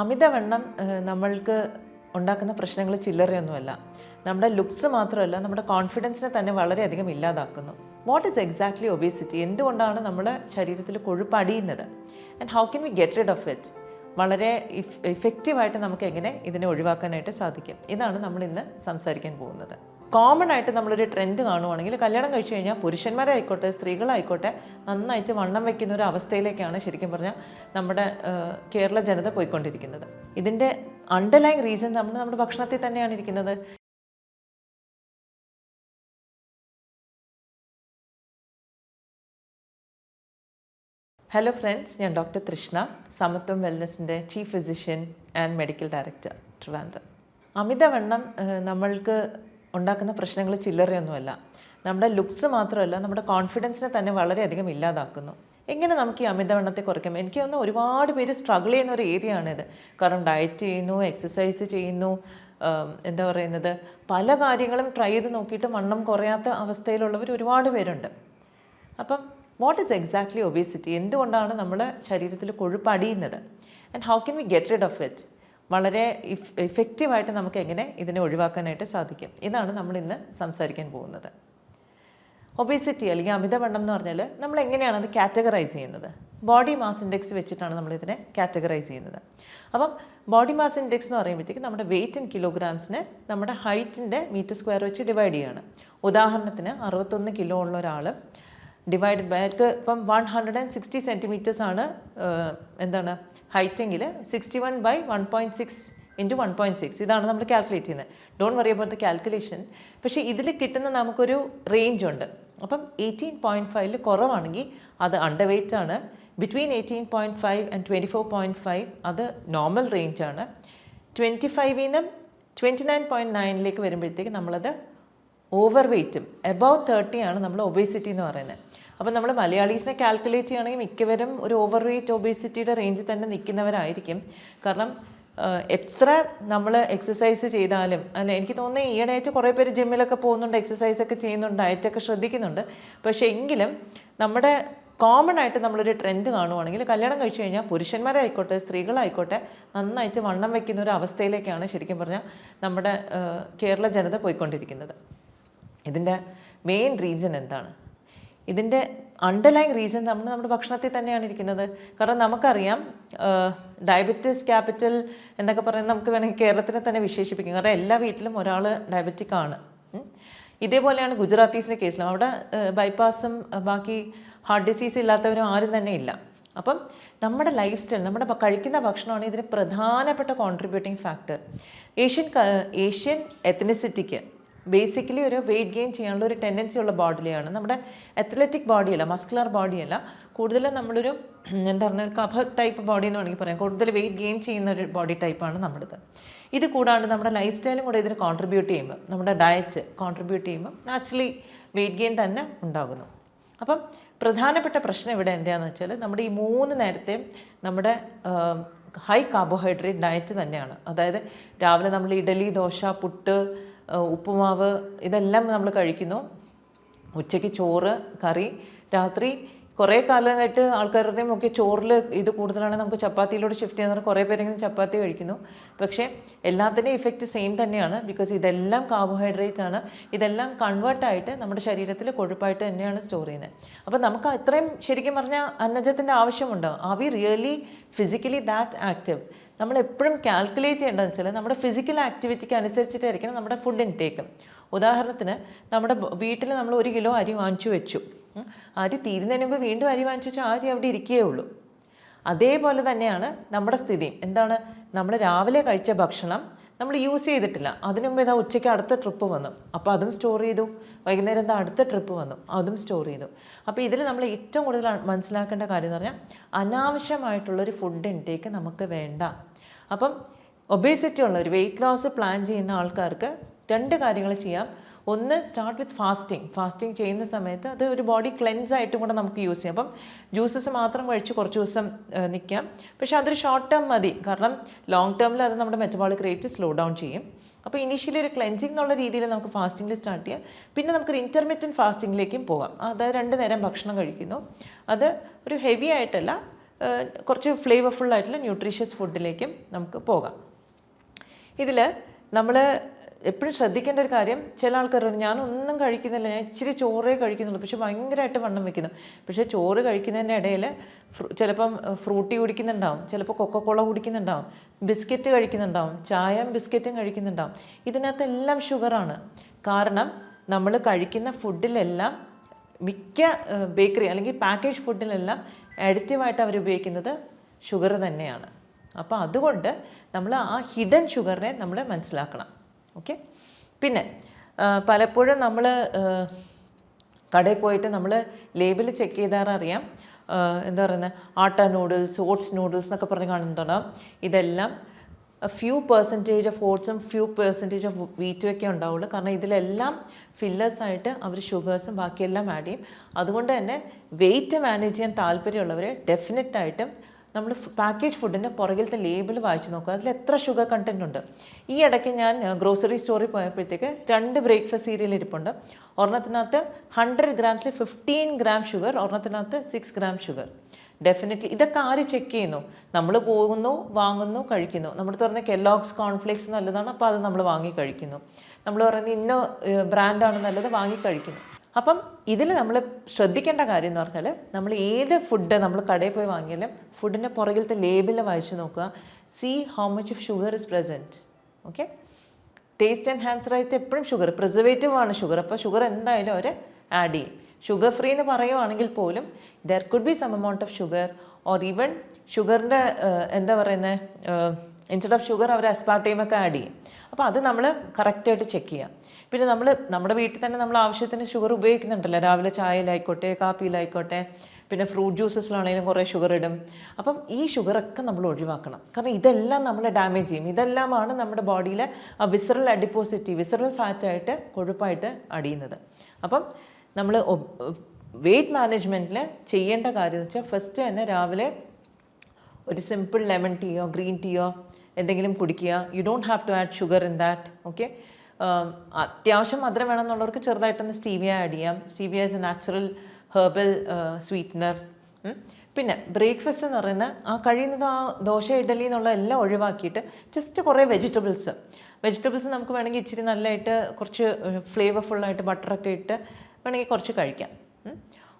അമിതവണ്ണം നമ്മൾക്ക് ഉണ്ടാക്കുന്ന പ്രശ്നങ്ങൾ ചില്ലറയൊന്നുമല്ല. നമ്മുടെ ലുക്സ് മാത്രമല്ല നമ്മുടെ കോൺഫിഡൻസിനെ തന്നെ വളരെയധികം ഇല്ലാതാക്കുന്നു. വാട്ട് ഈസ് എക്സാക്ട്ലി ഒബേസിറ്റി എന്തുകൊണ്ടാണ് നമ്മുടെ ശരീരത്തിൽ കൊഴുപ്പ് അടിയുന്നത്? And how can we get rid of it വളരെ ഇഫ് ഇഫക്റ്റീവായിട്ട് നമുക്ക് എങ്ങനെ ഇതിനെ ഒഴിവാക്കാനായിട്ട് സാധിക്കും? ഇതാണ് നമ്മൾ ഇന്ന് സംസാരിക്കാൻ പോകുന്നത്. കോമൺ ആയിട്ട് നമ്മളൊരു ട്രെൻഡ് കാണുവാണെങ്കിൽ കല്യാണം കഴിച്ചു കഴിഞ്ഞാൽ പുരുഷന്മാരായിക്കോട്ടെ സ്ത്രീകളായിക്കോട്ടെ നന്നായിട്ട് വണ്ണം വയ്ക്കുന്ന ഒരു അവസ്ഥയിലേക്കാണ് ശരിക്കും പറഞ്ഞാൽ നമ്മുടെ കേരള ജനത പോയിക്കൊണ്ടിരിക്കുന്നത്. ഇതിന്റെ അണ്ടർലൈങ് റീസൺ നമ്മൾ നമ്മുടെ ഭക്ഷണത്തിൽ തന്നെയാണ് ഇരിക്കുന്നത്. ഹലോ ഫ്രണ്ട്സ് ഞാൻ doctor Trishna Samatvam വെൽനസിന്റെ chief physician and medical director Trivandrum അമിതവണ്ണം നമ്മൾക്ക് ഉണ്ടാക്കുന്ന പ്രശ്നങ്ങൾ ചില്ലറയൊന്നുമല്ല. നമ്മുടെ ലുക്സ് മാത്രമല്ല നമ്മുടെ കോൺഫിഡൻസിനെ തന്നെ വളരെയധികം ഇല്ലാതാക്കുന്നു. എങ്ങനെ നമുക്ക് ഈ അമിതവണ്ണത്തെ കുറയ്ക്കാം? എനിക്ക് തോന്നുന്നു ഒരുപാട് പേര് സ്ട്രഗിൾ ചെയ്യുന്ന ഒരു ഏരിയ ആണിത്. കാരണം ഡയറ്റ് ചെയ്യുന്നു എക്സസൈസ് ചെയ്യുന്നു എന്താ പറയുന്നത് പല കാര്യങ്ങളും ട്രൈ ചെയ്ത് നോക്കിയിട്ട് വണ്ണം കുറയാത്ത അവസ്ഥയിലുള്ളവർ ഒരുപാട് പേരുണ്ട്. അപ്പം വാട്ട് ഈസ് എക്സാക്ട്ലി ഒബേസിറ്റി എന്തുകൊണ്ടാണ് നമ്മുടെ ശരീരത്തിൽ കൊഴുപ്പ് അടിയുന്നത്? And how can we get rid of it വളരെ ഇഫ് ഇഫക്റ്റീവായിട്ട് നമുക്ക് എങ്ങനെ ഇതിനെ ഒഴിവാക്കാനായിട്ട് സാധിക്കും. ഇതാണ് നമ്മൾ ഇന്ന് സംസാരിക്കാൻ പോകുന്നത്. ഒബേസിറ്റി അല്ലെങ്കിൽ അമിതവണ്ണം എന്ന് പറഞ്ഞാൽ നമ്മൾ എങ്ങനെയാണ് അത് കാറ്റഗറൈസ് ചെയ്യുന്നത്? ബോഡി മാസ് ഇൻഡെക്സ് വെച്ചിട്ടാണ് നമ്മൾ ഇതിനെ കാറ്റഗറൈസ് ചെയ്യുന്നത്. അപ്പം ബോഡി മാസ് ഇൻഡെക്സ് എന്ന് പറയുമ്പോഴത്തേക്ക് നമ്മുടെ വെയിറ്റ് ഇൻ കിലോഗ്രാംസിന് നമ്മുടെ ഹൈറ്റിന്റെ മീറ്റർ സ്ക്വയർ വെച്ച് ഡിവൈഡ് ചെയ്യുകയാണ് ഉദാഹരണത്തിന് അറുപത്തൊന്ന് കിലോ ഉള്ള ഒരാൾ ഡിവൈഡഡ് ബൈ അവർക്ക് ഇപ്പം one hundred and sixty centimetres ആണ് എന്താണ് ഹൈറ്റെങ്കിൽ sixty one by one point six into one point six ഇതാണ് നമ്മൾ കാൽക്കുലേറ്റ് ചെയ്യുന്നത്. Don't worry about the calculation പക്ഷേ ഇതിൽ കിട്ടുന്ന നമുക്കൊരു റേഞ്ച് ഉണ്ട്. അപ്പം എയ്റ്റീൻ പോയിന്റ് ഫൈവിൽ കുറവാണെങ്കിൽ അത് അണ്ടർ വെയ്റ്റ് ആണ്. Between eighteen point five and twenty four point five അത് നോർമൽ റേഞ്ച് ആണ്. ട്വന്റി ഫൈവിൽ നിന്നും ട്വന്റി നയൻ പോയിന്റ് നയനിലേക്ക് വരുമ്പോഴത്തേക്ക് നമ്മളത് ഓവർ വെയ്റ്റും എബവ് തേർട്ടി ആണ് നമ്മൾ ഒബേസിറ്റി എന്ന് പറയുന്നത്. അപ്പം നമ്മൾ മലയാളീസിനെ കാൽക്കുലേറ്റ് ചെയ്യുകയാണെങ്കിൽ മിക്കവരും ഒരു ഓവർ വെയ്റ്റ് ഒബേസിറ്റിയുടെ റേഞ്ചിൽ തന്നെ നിൽക്കുന്നവരായിരിക്കും. കാരണം എത്ര നമ്മൾ എക്സസൈസ് ചെയ്താലും അല്ല എനിക്ക് തോന്നുന്നത് ഈയിടെയായിട്ട് കുറേ പേര് ജിമ്മിലൊക്കെ പോകുന്നുണ്ട് എക്സസൈസ് ഒക്കെ ചെയ്യുന്നുണ്ട് ഡയറ്റൊക്കെ ശ്രദ്ധിക്കുന്നുണ്ട്. പക്ഷേ എങ്കിലും നമ്മുടെ കോമൺ ആയിട്ട് നമ്മളൊരു ട്രെൻഡ് കാണുവാണെങ്കിൽ കല്യാണം കഴിച്ചു കഴിഞ്ഞാൽ പുരുഷന്മാരായിക്കോട്ടെ സ്ത്രീകളായിക്കോട്ടെ നന്നായിട്ട് വണ്ണം വയ്ക്കുന്ന ഒരു അവസ്ഥയിലേക്കാണ് ശരിക്കും പറഞ്ഞാൽ നമ്മുടെ കേരള ജനത പോയിക്കൊണ്ടിരിക്കുന്നത്. ഇതിന്റെ മെയിൻ റീസൺ എന്താണ്? ഇതിന്റെ അണ്ടർലൈങ് റീസൺ നമ്മൾ നമ്മുടെ ഭക്ഷണത്തിൽ തന്നെയാണ് ഇരിക്കുന്നത്. കാരണം നമുക്കറിയാം ഡയബറ്റിസ് ക്യാപിറ്റൽ എന്നൊക്കെ പറയുന്നത് നമുക്ക് വേണമെങ്കിൽ കേരളത്തിനെ തന്നെ വിശേഷിപ്പിക്കും. കാരണം എല്ലാ വീട്ടിലും ഒരാൾ ഡയബറ്റിക് ആണ്. ഇതേപോലെയാണ് ഗുജറാത്തീസിന്റെ കേസിലും അവിടെ ബൈപ്പാസും ബാക്കി ഹാർട്ട് ഡിസീസ് ഇല്ലാത്തവരും ആരും തന്നെ ഇല്ല. അപ്പം നമ്മുടെ ലൈഫ് സ്റ്റൈൽ നമ്മുടെ കഴിക്കുന്ന ഭക്ഷണമാണ് ഇതിന് പ്രധാനപ്പെട്ട കോൺട്രിബ്യൂട്ടിംഗ് ഫാക്ടർ ഏഷ്യൻ ഏഷ്യൻ എത്നിസിറ്റിക്ക് ബേസിക്കലി ഒരു വെയിറ്റ് ഗെയിൻ ചെയ്യാനുള്ള ഒരു ടെൻഡൻസി ഉള്ള ബോഡിയാണ് നമ്മുടെ അത്ലറ്റിക് ബോഡിയല്ല മസ്കുലർ ബോഡിയല്ല കൂടുതലും നമ്മളൊരു എന്താ പറയുക കഫ ടൈപ്പ് ബോഡി എന്ന് വേണമെങ്കിൽ പറയാം. കൂടുതൽ വെയിറ്റ് ഗെയിൻ ചെയ്യുന്ന ഒരു ബോഡി ടൈപ്പാണ് നമ്മുടേത്. ഇത് കൂടാണ്ട് നമ്മുടെ ലൈഫ് സ്റ്റൈലും കൂടെ ഇതിന് കോൺട്രിബ്യൂട്ട് ചെയ്യുമ്പോൾ നമ്മുടെ ഡയറ്റ് കോൺട്രിബ്യൂട്ട് ചെയ്യുമ്പോൾ നാച്ചുറലി വെയിറ്റ് ഗെയിൻ തന്നെ ഉണ്ടാകുന്നു. അപ്പം പ്രധാനപ്പെട്ട പ്രശ്നം ഇവിടെ എന്താണെന്ന് വെച്ചാൽ നമ്മുടെ ഈ മൂന്ന് നേരത്തെയും നമ്മുടെ ഹൈ കാർബോഹൈഡ്രേറ്റ് ഡയറ്റ് തന്നെയാണ്. അതായത് രാവിലെ നമ്മൾ ഇഡലി ദോശ പുട്ട് ഉപ്പുമാവ് ഇതെല്ലാം നമ്മൾ കഴിക്കുന്നു. ഉച്ചയ്ക്ക് ചോറ് കറി രാത്രി കുറേ കാലമായിട്ട് ആൾക്കാരുടെയും ഒക്കെ ചോറിൽ ഇത് കൂടുതലാണ്. നമുക്ക് ചപ്പാത്തിയിലൂടെ ഷിഫ്റ്റ് ചെയ്യുന്ന കുറേ പേരെങ്കിലും ചപ്പാത്തി കഴിക്കുന്നു. പക്ഷേ എല്ലാത്തിന്റെയും ഇഫക്റ്റ് സെയിം തന്നെയാണ്. ബിക്കോസ് ഇതെല്ലാം കാർബോഹൈഡ്രേറ്റ് ആണ്. ഇതെല്ലാം കൺവേർട്ടായിട്ട് നമ്മുടെ ശരീരത്തിൽ കൊഴുപ്പായിട്ട് തന്നെയാണ് സ്റ്റോർ ചെയ്യുന്നത്. അപ്പോൾ നമുക്ക് അത്രയും ശരിക്കും പറഞ്ഞാൽ അന്നജത്തിന്റെ ആവശ്യമുണ്ടോ? ആ we really physically that active നമ്മൾ എപ്പോഴും കാൽക്കുലേറ്റ് ചെയ്യേണ്ടതെന്ന് വെച്ചാൽ നമ്മുടെ ഫിസിക്കൽ ആക്ടിവിറ്റിക്ക് അനുസരിച്ചിട്ടായിരിക്കണം നമ്മുടെ ഫുഡ് ഇൻടേക്ക് ഉദാഹരണത്തിന് നമ്മുടെ വീട്ടിൽ നമ്മൾ ഒരു കിലോ അരി വാങ്ങിച്ചു വെച്ചു. അരി തീരുന്നതിന് മുമ്പ് വീണ്ടും അരി വാങ്ങിച്ചു വെച്ചാൽ ആ അരി അവിടെ ഇരിക്കുകയേ ഉള്ളൂ. അതേപോലെ തന്നെയാണ് നമ്മുടെ സ്ഥിതി എന്താണ്? നമ്മൾ രാവിലെ കഴിച്ച ഭക്ഷണം നമ്മൾ യൂസ് ചെയ്തിട്ടില്ല. അതിനു മുമ്പ് ഇതാ ഉച്ചയ്ക്ക് അടുത്ത ട്രിപ്പ് വന്നു. അപ്പോൾ അതും സ്റ്റോർ ചെയ്തു. വൈകുന്നേരം എന്താ അടുത്ത ട്രിപ്പ് വന്നു. അതും സ്റ്റോർ ചെയ്തു. അപ്പോൾ ഇതിൽ നമ്മൾ ഏറ്റവും കൂടുതൽ മനസ്സിലാക്കേണ്ട കാര്യം എന്ന് പറഞ്ഞാൽ അനാവശ്യമായിട്ടുള്ളൊരു ഫുഡ് ഇൻടേക്ക് നമുക്ക് വേണ്ട. അപ്പം ഒബേസിറ്റി ഉള്ള ഒരു വെയിറ്റ് ലോസ് പ്ലാൻ ചെയ്യുന്ന ആൾക്കാർക്ക് രണ്ട് കാര്യങ്ങൾ ചെയ്യാം. ഒന്ന് സ്റ്റാർട്ട് വിത്ത് ഫാസ്റ്റിംഗ് ഫാസ്റ്റിംഗ് ചെയ്യുന്ന സമയത്ത് അത് ഒരു ബോഡി ക്ലെൻസ് ആയിട്ടും കൂടെ നമുക്ക് യൂസ് ചെയ്യാം. അപ്പം ജ്യൂസസ് മാത്രം കഴിച്ച് കുറച്ച് ദിവസം നിൽക്കാം പക്ഷേ അതൊരു ഷോർട്ട് ടേം മതി. കാരണം ലോങ് ടേമിൽ അത് നമ്മുടെ മെറ്റബോളിക് റേറ്റ് സ്ലോ ഡൗൺ ചെയ്യും. അപ്പോൾ ഇനീഷ്യലി ഒരു ക്ലെൻസിങ് എന്നുള്ള രീതിയിൽ നമുക്ക് ഫാസ്റ്റിംഗിൽ സ്റ്റാർട്ട് ചെയ്യാം. പിന്നെ നമുക്കൊരു ഇന്റർമീഡിയറ്റ് ഫാസ്റ്റിംഗിലേക്കും പോകാം. അതായത് രണ്ട് നേരം ഭക്ഷണം കഴിക്കുന്നു. അത് ഒരു ഹെവി ആയിട്ടല്ല കുറച്ച് ഫ്ലേവർഫുൾ ആയിട്ടുള്ള ന്യൂട്രീഷ്യസ് ഫുഡിലേക്കും നമുക്ക് പോകാം. ഇതിൽ നമ്മൾ എപ്പോഴും ശ്രദ്ധിക്കേണ്ട ഒരു കാര്യം ചില ആൾക്കാർ ഞാനൊന്നും കഴിക്കുന്നില്ല ഞാൻ ഇച്ചിരി ചോറേ കഴിക്കുന്നുള്ളൂ. പക്ഷെ ഭയങ്കരമായിട്ട് വണ്ണം വെക്കുന്നു. പക്ഷേ ചോറ് കഴിക്കുന്നതിന്റെ ഇടയിൽ ചിലപ്പം ഫ്രൂട്ടി കുടിക്കുന്നുണ്ടാവും ചിലപ്പോൾ കൊക്കക്കോള കുടിക്കുന്നുണ്ടാവും ബിസ്ക്കറ്റ് കഴിക്കുന്നുണ്ടാവും ചായയും ബിസ്ക്കറ്റും കഴിക്കുന്നുണ്ടാവും. ഇതിനകത്തെല്ലാം ഷുഗറാണ്. കാരണം നമ്മൾ കഴിക്കുന്ന ഫുഡിലെല്ലാം മിക്ക ബേക്കറി അല്ലെങ്കിൽ പാക്കേജ് ഫുഡിലെല്ലാം അഡിറ്റീവായിട്ട് അവർ ഉപയോഗിക്കുന്നത് ഷുഗർ തന്നെയാണ്. അപ്പോൾ അതുകൊണ്ട് നമ്മൾ ആ ഹിഡൻ ഷുഗറിനെ നമ്മൾ മനസ്സിലാക്കണം. ഓക്കെ? പിന്നെ പലപ്പോഴും നമ്മൾ കടയിൽ പോയിട്ട് നമ്മൾ ലേബിൾ ചെക്ക് ചെയ്താൽ അറിയാം എന്താ പറയുന്നത് ആട്ട നൂഡിൽസ് ഓട്സ് നൂഡിൽസ് എന്നൊക്കെ പറഞ്ഞ് കാണുന്നുണ്ടാവും ഇതെല്ലാം ഫ്യൂ പെർസെന്റേജ് ഓഫ് ഓട്സും ഫ്യൂ പെർസെന്റേജ് ഓഫ് വീറ്റും ഒക്കെ ഉണ്ടാവുള്ളൂ. കാരണം ഇതിലെല്ലാം ഫില്ലേഴ്സ് ആയിട്ട് അവർ ഷുഗേഴ്സും ബാക്കിയെല്ലാം ആഡ് ചെയ്യും. അതുകൊണ്ട് തന്നെ വെയിറ്റ് മാനേജ് ചെയ്യാൻ താല്പര്യമുള്ളവർ ഡെഫിനറ്റായിട്ടും നമ്മൾ പാക്കേജ് ഫുഡിന്റെ പുറകിലത്തെ ലേബിൾ വായിച്ചു നോക്കുക. അതിൽ എത്ര ഷുഗർ കണ്ടന്റ് ഉണ്ട്. ഈ ഇടയ്ക്ക് ഞാൻ ഗ്രോസറി സ്റ്റോറിൽ പോയപ്പോഴത്തേക്ക് രണ്ട് ബ്രേക്ക്ഫാസ്റ്റ് സീരിയൽ ഇരിപ്പുണ്ട്. ഒരെണ്ണത്തിനകത്ത് ഹൺഡ്രഡ് ഗ്രാംസിൽ ഫിഫ്റ്റീൻ ഗ്രാം ഷുഗർ ഒരെണ്ണത്തിനകത്ത് സിക്സ് ഗ്രാം ഷുഗർ ഡെഫിനറ്റ്ലി ഇതൊക്കെ ആര് ചെക്ക് ചെയ്യുന്നു? നമ്മൾ പോകുന്നു വാങ്ങുന്നു കഴിക്കുന്നു. നമ്മൾ തുറന്ന കെല്ലോഗ്സ് കോൺഫ്ലേക്സ് നല്ലതാണ് അപ്പോൾ അത് നമ്മൾ വാങ്ങി കഴിക്കുന്നു. നമ്മൾ പറയുന്നത് ഇന്ന ബ്രാൻഡാണ് നല്ലത് വാങ്ങി കഴിക്കുന്നു. അപ്പം ഇതിൽ നമ്മൾ ശ്രദ്ധിക്കേണ്ട കാര്യം എന്ന് പറഞ്ഞാൽ നമ്മൾ ഏത് ഫുഡ് നമ്മൾ കടയിൽ പോയി വാങ്ങിയാലും ഫുഡിന്റെ പുറകിലത്തെ ലേബിൾ വായിച്ചു നോക്കുക. See how much of sugar is present okay taste enhancer ആയിട്ട് എപ്പോഴും ഷുഗർ പ്രിസർവേറ്റീവ് ആണ് ഷുഗർ അപ്പോൾ ഷുഗർ എന്തായാലും അവർ ആഡ് ചെയ്യും. ഷുഗർ ഫ്രീ എന്ന് പറയുവാണെങ്കിൽ പോലും there could be some amount of sugar or even ഷുഗറിന്റെ എന്താ പറയുന്നത് ഇൻസ്റ്റഡ് ഓഫ് ഷുഗർ അവർ അസ്പാർട്ടൈമൊക്കെ ആഡ് ചെയ്യും. അപ്പോൾ അത് നമ്മൾ കറക്റ്റായിട്ട് ചെക്ക് ചെയ്യാം. പിന്നെ നമ്മൾ നമ്മുടെ വീട്ടിൽ തന്നെ നമ്മൾ ആവശ്യത്തിന് ഷുഗർ ഉപയോഗിക്കുന്നുണ്ടല്ലോ. രാവിലെ ചായയിലായിക്കോട്ടെ കാപ്പിയിലായിക്കോട്ടെ പിന്നെ ഫ്രൂട്ട് ജ്യൂസസിലാണെങ്കിലും കുറേ ഷുഗർ ഇടും. അപ്പം ഈ ഷുഗറൊക്കെ നമ്മൾ ഒഴിവാക്കണം. കാരണം ഇതെല്ലാം നമ്മളെ ഡാമേജ് ചെയ്യും. ഇതെല്ലാമാണ് നമ്മുടെ ബോഡിയിലെ ആ വിസറൽ അഡിപ്പോസിറ്റി വിസറൽ ഫാറ്റായിട്ട് കൊഴുപ്പായിട്ട് അടിയുന്നത്. അപ്പം നമ്മൾ വെയിറ്റ് മാനേജ്മെന്റിൽ ചെയ്യേണ്ട കാര്യം എന്ന് വെച്ചാൽ ഫസ്റ്റ് തന്നെ രാവിലെ ഒരു സിമ്പിൾ ലെമൺ ടീയോ ഗ്രീൻ ടീയോ എന്തെങ്കിലും കുടിക്കുക. You don't have to add sugar in that okay അത്യാവശ്യം മധുരം വേണമെന്നുള്ളവർക്ക് ചെറുതായിട്ടൊന്ന് സ്റ്റീവിയ ആഡ് ചെയ്യാം. Stevia is a natural herbal sweetener പിന്നെ ബ്രേക്ക്ഫാസ്റ്റ് എന്ന് പറയുന്ന ആ കഴിയുന്നത് ആ ദോശ ഇഡലി എന്നുള്ള എല്ലാം ഒഴിവാക്കിയിട്ട് ജസ്റ്റ് കുറേ വെജിറ്റബിൾസ് വെജിറ്റബിൾസ് നമുക്ക് വേണമെങ്കിൽ ഇച്ചിരി നല്ലതായിട്ട് കുറച്ച് ഫ്ലേവർഫുള്ളായിട്ട് ബട്ടറൊക്കെ ഇട്ട് വേണമെങ്കിൽ കുറച്ച് കഴിക്കാം.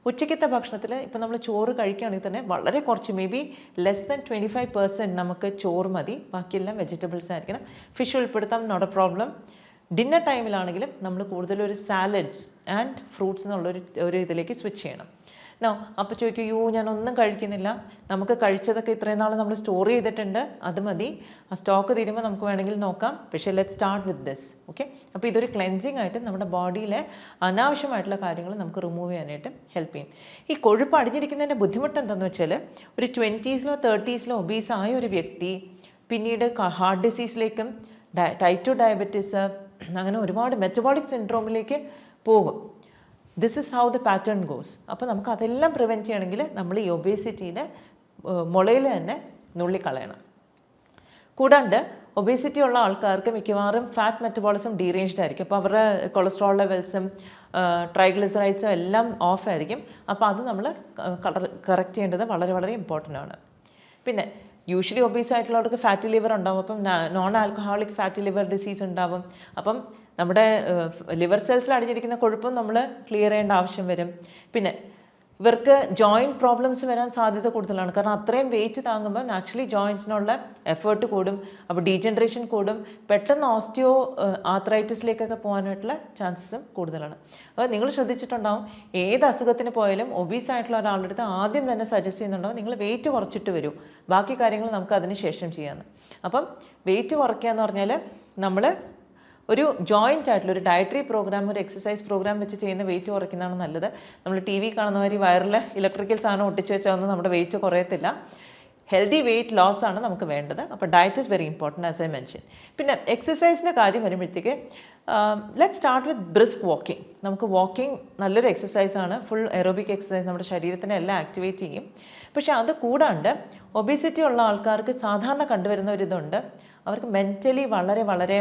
ഉച്ചയ്ക്കത്തെ ഭക്ഷണത്തിൽ ഇപ്പം നമ്മൾ ചോറ് കഴിക്കുകയാണെങ്കിൽ തന്നെ വളരെ കുറച്ച് may be less than twenty five percent നമുക്ക് ചോറ് മതി. ബാക്കിയെല്ലാം വെജിറ്റബിൾസ് ആയിരിക്കണം. ഫിഷ് ഉൾപ്പെടുത്താം നോട്ട് എ പ്രോബ്ലം ഡിന്നർ ടൈമിലാണെങ്കിലും നമ്മൾ കൂടുതലൊരു സാലഡ്സ് ആൻഡ് ഫ്രൂട്ട്സ് എന്നുള്ള ഒരു ഇതിലേക്ക് സ്വിച്ച് ചെയ്യണം. നോ അപ്പോൾ ചോദിക്കും യോ ഞാനൊന്നും കഴിക്കുന്നില്ല. നമുക്ക് കഴിച്ചതൊക്കെ ഇത്രയും നാൾ നമ്മൾ സ്റ്റോർ ചെയ്തിട്ടുണ്ട്. അത് മതി. ആ സ്റ്റോക്ക് തീരുമ്പോൾ നമുക്ക് വേണമെങ്കിൽ നോക്കാം. പക്ഷേ let start with this okay അപ്പോൾ ഇതൊരു ക്ലെൻസിങ് ആയിട്ട് നമ്മുടെ ബോഡിയിലെ അനാവശ്യമായിട്ടുള്ള കാര്യങ്ങൾ നമുക്ക് റിമൂവ് ചെയ്യാനായിട്ട് ഹെൽപ്പ് ചെയ്യും. ഈ കൊഴുപ്പ് അടിഞ്ഞിരിക്കുന്നതിന്റെ ബുദ്ധിമുട്ട് എന്താണെന്ന് വെച്ചാൽ ഒരു ട്വന്റീസിലോ തേർട്ടീസിലോ ഒബീസ് ആയ ഒരു വ്യക്തി പിന്നീട് ഹാർട്ട് ഡിസീസിലേക്കും ടൈപ്പ് ടു ഡയബറ്റീസ് അങ്ങനെ ഒരുപാട് മെറ്റബോളിക് സിൻഡ്രോമിലേക്ക് പോകും. This is how the pattern goes അപ്പോൾ നമുക്ക് അതെല്ലാം പ്രിവെന്റ് ചെയ്യണമെങ്കിൽ നമ്മൾ ഈ ഒബേസിറ്റീനെ മുളയിൽ തന്നെ നുള്ളിക്കളയണം. കൂടാണ്ട് ഒബേസിറ്റി ഉള്ള ആൾക്കാർക്ക് മിക്കവാറും ഫാറ്റ് മെറ്റബോളിസം ഡീറേഞ്ച്ഡ് ആയിരിക്കും. അപ്പോൾ അവരുടെ കൊളസ്ട്രോൾ ലെവൽസും ട്രൈഗ്ലിസറൈഡ്സും എല്ലാം ഓഫ് ആയിരിക്കും. അപ്പോൾ അത് നമ്മൾ കറക്റ്റ് ചെയ്യേണ്ടത് വളരെ വളരെ ഇമ്പോർട്ടന്റ് ആണ്. പിന്നെ യൂഷ്വലി ഒബീസ് ആയിട്ടുള്ളവർക്ക് ഫാറ്റി ലിവർ ഉണ്ടാവും. അപ്പം non alcoholic fatty liver disease ഉണ്ടാവും. അപ്പം നമ്മുടെ ലിവർ സെൽസിൽ അടിഞ്ഞിരിക്കുന്ന കൊഴുപ്പും നമ്മൾ ക്ലിയർ ചെയ്യേണ്ട ആവശ്യം വരും. പിന്നെ ഇവർക്ക് ജോയിന്റ് പ്രോബ്ലംസ് വരാൻ സാധ്യത കൂടുതലാണ്. കാരണം അത്രയും വെയിറ്റ് താങ്ങുമ്പോൾ നാച്ചുറലി ജോയിന്റിനുള്ള എഫേർട്ട് കൂടും. അപ്പോൾ ഡീജനറേഷൻ കൂടും. പെട്ടെന്ന് ഓസ്റ്റിയോ ആത്രൈറ്റിസിലേക്കൊക്കെ പോകാനായിട്ടുള്ള ചാൻസസും കൂടുതലാണ്. അപ്പോൾ നിങ്ങൾ ശ്രദ്ധിച്ചിട്ടുണ്ടാവും ഏത് അസുഖത്തിന് പോയാലും ഒബീസ് ആയിട്ടുള്ള ഒരാളുടെ അടുത്ത് ആദ്യം തന്നെ സജസ്റ്റ് ചെയ്യുന്നുണ്ടാവും നിങ്ങൾ വെയിറ്റ് കുറച്ചിട്ട് വരൂ. ബാക്കി കാര്യങ്ങൾ നമുക്ക് അതിന് ശേഷം ചെയ്യാമെന്ന് അപ്പം വെയിറ്റ് കുറയ്ക്കുക എന്ന് പറഞ്ഞാൽ നമ്മൾ ഒരു ജോയിന്റ് ആയിട്ടുള്ള ഒരു ഡയറ്ററി പ്രോഗ്രാം ഒരു എക്സസൈസ് പ്രോഗ്രാം വെച്ച് ചെയ്യുന്ന വെയിറ്റ് കുറയ്ക്കുന്നതാണ് നല്ലത്. നമ്മൾ ടി വി കാണുന്ന വയറിൽ ഇലക്ട്രിക്കൽ സാധനം ഒട്ടിച്ച് വെച്ചാൽ നമ്മുടെ വെയിറ്റ് കുറയത്തില്ല. ഹെൽത്തി വെയിറ്റ് ലോസ് ആണ് നമുക്ക് വേണ്ടത്. അപ്പോൾ diet is very important as I mention പിന്നെ എക്സസൈസിന്റെ കാര്യം വരുമ്പോഴത്തേക്ക് let start with brisk walking നമുക്ക് വാക്കിംഗ് നല്ലൊരു എക്സസൈസ് ആണ്. ഫുൾ എറോബിക് എക്സസൈസ് നമ്മുടെ ശരീരത്തിനെ എല്ലാം ആക്ടിവേറ്റ് ചെയ്യും. പക്ഷേ അത് കൂടാണ്ട് ഒബിസിറ്റി ഉള്ള ആൾക്കാർക്ക് സാധാരണ കണ്ടുവരുന്ന ഒരു ഇതുണ്ട്. അവർക്ക് മെന്റലി വളരെ വളരെ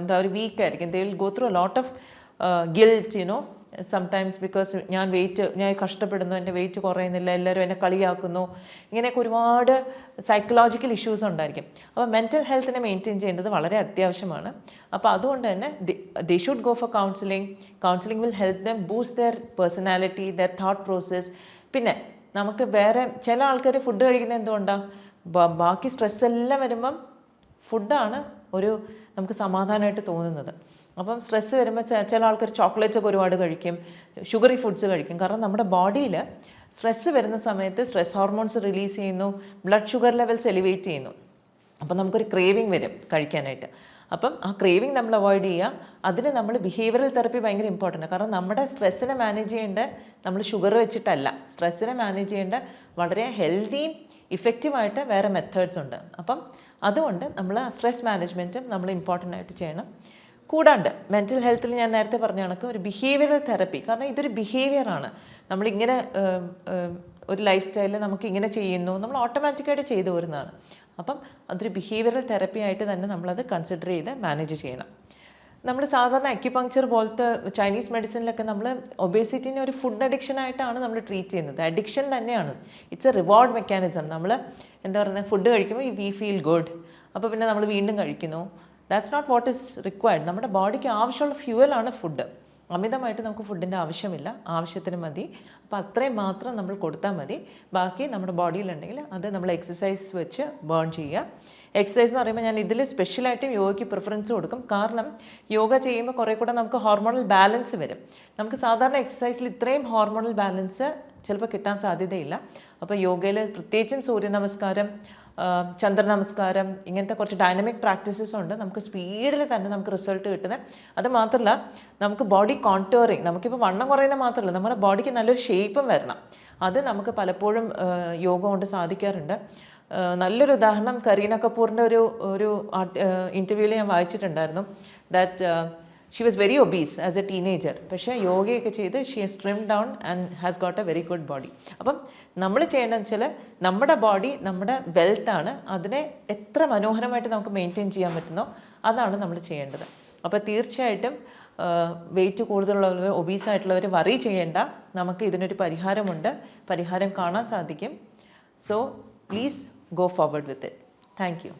എന്താ ഒരു വീക്ക് ആയിരിക്കും. They will go through lot of guilt you know sometimes because ഞാൻ വെയിറ്റ് ഞാൻ കഷ്ടപ്പെടുന്നു എന്റെ വെയിറ്റ് കുറയുന്നില്ല എല്ലാവരും എന്നെ കളിയാക്കുന്നു. ഇങ്ങനെയൊക്കെ ഒരുപാട് സൈക്കോളജിക്കൽ ഇഷ്യൂസ് ഉണ്ടായിരിക്കും. അപ്പോൾ മെന്റൽ ഹെൽത്തിനെ മെയിന്റെയിൻ ചെയ്യേണ്ടത് വളരെ അത്യാവശ്യമാണ്. അപ്പോൾ അതുകൊണ്ട് തന്നെ they should go for counselling counselling will help them boost their personality their thought process പിന്നെ നമുക്ക് വേറെ ചില ആൾക്കാർ ഫുഡ് കഴിക്കുന്നത് എന്തുകൊണ്ടാണ് ബാക്കി സ്ട്രെസ് എല്ലാം വരുമ്പം ഫുഡാണ് ഒരു നമുക്ക് സമാധാനമായിട്ട് തോന്നുന്നത്. അപ്പം സ്ട്രെസ്സ് വരുമ്പോൾ ചില ആൾക്കാർ ചോക്ലേറ്റ്സ് ഒക്കെ ഒരുപാട് കഴിക്കും ഷുഗറി ഫുഡ്സ് കഴിക്കും. കാരണം നമ്മുടെ ബോഡിയിൽ സ്ട്രെസ്സ് വരുന്ന സമയത്ത് സ്ട്രെസ് ഹോർമോൺസ് റിലീസ് ചെയ്യുന്നു ബ്ലഡ് ഷുഗർ ലെവൽസ് എലിവേറ്റ് ചെയ്യുന്നു. അപ്പം നമുക്കൊരു ക്രേവിങ് വരും കഴിക്കാനായിട്ട്. അപ്പം ആ ക്രേവിങ് നമ്മൾ അവോയ്ഡ് ചെയ്യുക. അതിന് നമ്മൾ ബിഹേവിയറൽ തെറപ്പി ഭയങ്കര ഇമ്പോർട്ടന്റ് കാരണം നമ്മുടെ സ്ട്രെസ്സിനെ മാനേജ് ചെയ്യേണ്ട നമ്മൾ ഷുഗർ വെച്ചിട്ടല്ല. സ്ട്രെസ്സിനെ മാനേജ് ചെയ്യേണ്ട വളരെ ഹെൽത്തിയും ഇഫക്റ്റീവായിട്ട് വേറെ മെത്തേഡ്സ് ഉണ്ട്. അപ്പം അതുകൊണ്ട് നമ്മൾ സ്ട്രെസ് മാനേജ്മെന്റും നമ്മൾ ഇമ്പോർട്ടന്റ് ആയിട്ട് ചെയ്യണം. കൂടാണ്ട് മെന്റൽ ഹെൽത്തിൽ ഞാൻ നേരത്തെ പറഞ്ഞ കണക്ക് ഒരു ബിഹേവിയറൽ തെറപ്പി കാരണം ഇതൊരു ബിഹേവിയറാണ് നമ്മളിങ്ങനെ ഒരു ലൈഫ് സ്റ്റൈലിൽ നമുക്ക് ഇങ്ങനെ ചെയ്യുന്നു. നമ്മൾ ഓട്ടോമാറ്റിക്കായിട്ട് ചെയ്തു വരുന്നതാണ്. അപ്പം അതൊരു ബിഹേവിയറൽ തെറപ്പി ആയിട്ട് തന്നെ നമ്മളത് കൺസിഡർ ചെയ്ത് മാനേജ് ചെയ്യണം. നമ്മൾ സാധാരണ അക്യുപങ്ക്ചർ പോലത്തെ ചൈനീസ് മെഡിസിനിലൊക്കെ നമ്മൾ ഒബേസിറ്റിനെ ഒരു ഫുഡ് അഡിക്ഷൻ ആയിട്ടാണ് നമ്മൾ ട്രീറ്റ് ചെയ്യുന്നത്. അഡിക്ഷൻ തന്നെയാണ്. ഇറ്റ്സ് എ റിവാർഡ് മെക്കാനിസം നമ്മൾ എന്താ പറയുന്നത് ഫുഡ് കഴിക്കുമ്പോൾ വി ഫീൽ ഗുഡ് അപ്പോൾ പിന്നെ നമ്മൾ വീണ്ടും കഴിക്കുന്നു. That's not what is required നമ്മുടെ ബോഡിക്ക് ആവശ്യമുള്ള ഫ്യൂവലാണ് ഫുഡ് അമിതമായിട്ട് നമുക്ക് ഫുഡിന്റെ ആവശ്യമില്ല. ആവശ്യത്തിന് മതി. അപ്പോൾ അത്രയും മാത്രം നമ്മൾ കൊടുത്താൽ മതി. ബാക്കി നമ്മുടെ ബോഡിയിലുണ്ടെങ്കിൽ അത് നമ്മൾ എക്സസൈസ് വെച്ച് ബേൺ ചെയ്യുക. എക്സസൈസ് എന്ന് പറയുമ്പോൾ ഞാൻ ഇതിൽ സ്പെഷ്യലായിട്ടും യോഗയ്ക്ക് പ്രിഫറൻസ് കൊടുക്കും. കാരണം യോഗ ചെയ്യുമ്പോൾ കുറേ കൂടെ നമുക്ക് ഹോർമോണൽ ബാലൻസ് വരും. നമുക്ക് സാധാരണ എക്സസൈസിൽ ഇത്രയും ഹോർമോണൽ ബാലൻസ് ചിലപ്പോൾ കിട്ടാൻ സാധ്യതയില്ല. അപ്പോൾ യോഗയിൽ പ്രത്യേകിച്ചും സൂര്യ നമസ്കാരം ചന്ദ്ര നമസ്കാരം ഇങ്ങനത്തെ കുറച്ച് ഡൈനമിക് പ്രാക്ടീസസ് ഉണ്ട്. നമുക്ക് സ്പീഡിൽ തന്നെ നമുക്ക് റിസൾട്ട് കിട്ടുന്നത് അത് മാത്രമല്ല നമുക്ക് ബോഡി കോൺടോറിങ് നമുക്കിപ്പോൾ വണ്ണം കുറയുന്ന മാത്രമല്ല നമ്മുടെ ബോഡിക്ക് നല്ലൊരു ഷേപ്പും വരണം. അത് നമുക്ക് പലപ്പോഴും യോഗ കൊണ്ട് സാധിക്കാറുണ്ട്. നല്ലൊരു ഉദാഹരണം കരീന കപൂറിന്റെ ഒരു ഒരു ഇന്റർവ്യൂവിൽ ഞാൻ വായിച്ചിട്ടുണ്ടായിരുന്നു. That she was very obese as a teenager പക്ഷേ യോഗയൊക്കെ ചെയ്ത് she has trim down and has got a very good body അപ്പം നമ്മൾ ചെയ്യേണ്ടതെന്ന് വെച്ചാൽ നമ്മുടെ ബോഡി നമ്മുടെ വെൽത്താണ് അതിനെ എത്ര മനോഹരമായിട്ട് നമുക്ക് മെയിന്റെയിൻ ചെയ്യാൻ പറ്റുന്നോ അതാണ് നമ്മൾ ചെയ്യേണ്ടത്. അപ്പോൾ തീർച്ചയായിട്ടും വെയിറ്റ് കൂടുതലുള്ളവർ ഒബീസായിട്ടുള്ളവർ വറി ചെയ്യേണ്ട. നമുക്ക് ഇതിനൊരു പരിഹാരമുണ്ട്. പരിഹാരം കാണാൻ സാധിക്കും. So please go forward with it thank you